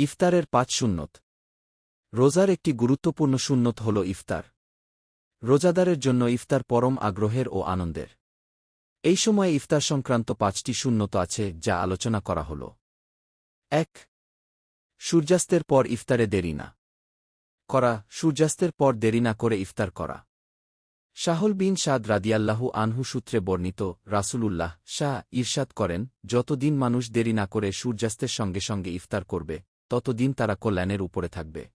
ইফতারের পাঁচ সুন্নত। রোজার একটি গুরুত্বপূর্ণ সুন্নত হল ইফতার। রোজাদারের জন্য ইফতার পরম আগ্রহের ও আনন্দের। এই সময়ে ইফতার সংক্রান্ত পাঁচটি শূন্যত আছে যা আলোচনা করা হল। এক, সূর্যাস্তের পর ইফতারে দেরি না করা, সূর্যাস্তের পর দেরি না করে ইফতার করা। শাহল বিন সাদ রাদিয়াল্লাহু আনহু সূত্রে বর্ণিত রাসূলুল্লাহ শাহ ঈর্ষাদ করেন, যতদিন মানুষ দেরি না করে সূর্যাস্তের সঙ্গে সঙ্গে ইফতার করবে ততদিন তারা কল্যাণের উপরে থাকবে।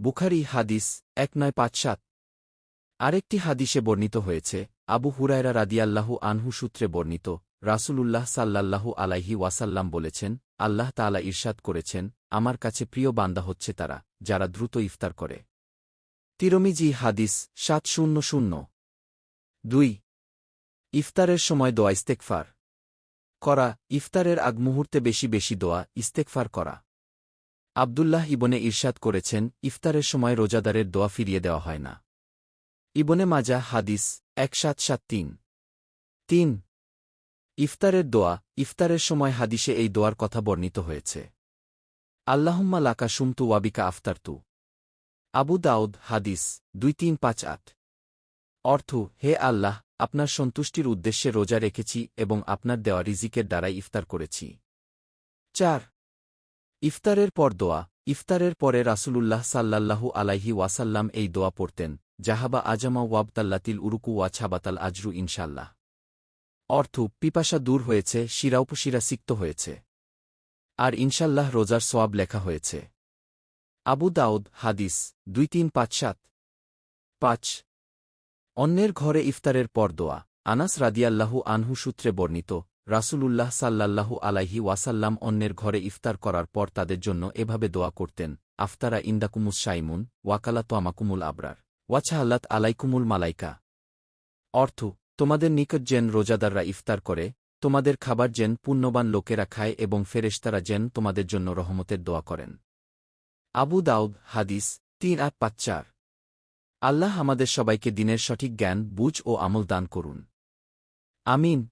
বুখারি হাদিস এক নয় পাঁচ সাত। আরেকটি হাদিসে বর্ণিত হয়েছে, আবু হুরায়রা রাদিয়াল্লাহু আনহু সূত্রে বর্ণিত, রাসূলুল্লাহ সাল্লাল্লাহু আলাইহি ওয়াসাল্লাম বলেছেন, আল্লাহ তাআলা ঈর্ষাদ করেছেন, আমার কাছে প্রিয় বান্দা হচ্ছে তারা, যারা দ্রুত ইফতার করে। তিরমিজি হাদিস সাত শূন্য শূন্য। দুই। ইফতারের সময় দোয়া ইস্তেকফার করা, ইফতারের আগ মুহূর্তে বেশি বেশি দোয়া ইস্তেকফার করা। আবদুল্লাহ ইবনে ঈর্ষাদ করেছেন, ইফতারের সময় রোজাদারের দোয়া ফিরিয়ে দেওয়া হয় না। ইবনে মাজা হাদিস এক সাত সাত তিন। তিন, ইফতারের দোয়া, ইফতারের সময় হাদিসে এই দোয়ার কথা বর্ণিত হয়েছে। আল্লাহম্মা লাকা সুমতু ওয়াবিকা আফতারতু। আবু দাউদ হাদিস দুই তিন পাঁচ আট। অর্থ, হে আল্লাহ, আপনার সন্তুষ্টির উদ্দেশ্যে রোজা রেখেছি এবং আপনার দেওয়া রিজিকের দ্বারাই ইফতার করেছি। চার ইফতারের পর দোয়া। ইফতারের পরে রাসূলুল্লাহ সাল্লাল্লাহু আলাইহি ওয়াসাল্লাম এই দোয়া পড়তেন, জাহাবা আজামা ওয়াবতাল্লাতিল উরুকু ওয়া ছাবাতাল আজরু ইনশাল্লাহ অর্থ, পিপাসা দূর হয়েছে শিরাউপশিরা সিক্ত হয়েছে। আর ইনশাল্লাহ রোজার সোয়াব লেখা হয়েছে। আবু দাউদ, হাদিস, দুই তিন পাঁচ সাত। পাঁচ। অন্যের ঘরে ইফতারের পর দোয়া। আনাস রাদিয়াল্লাহু আনহু সূত্রে বর্ণিত রাসূলুল্লাহ সাল্লাল্লাহু আলাইহি ওয়াসাল্লাম অন্যের ঘরে ইফতার করার পর তাদের জন্য এভাবে দোয়া করতেন, আফতারা ইন্দাকুমুস সাইমুন, ওয়াকালা তোয়ামাকুমুল আবরার ওয়াছা আল্লাত আলাইকুমুল মালাইকা। অর্থ, তোমাদের নিকট যেন রোজাদাররা ইফতার করে, তোমাদের খাবার যেন পুণ্যবান লোকেরা খায় এবং ফেরেশতারা যেন তোমাদের জন্য রহমতের দোয়া করেন। আবু দাউদ, হাদিস, তিন আট পাঁচ চার। আল্লাহ আমাদের সবাইকে দিনের সঠিক জ্ঞান, বুঝ ও আমল দান করুন। আমিন।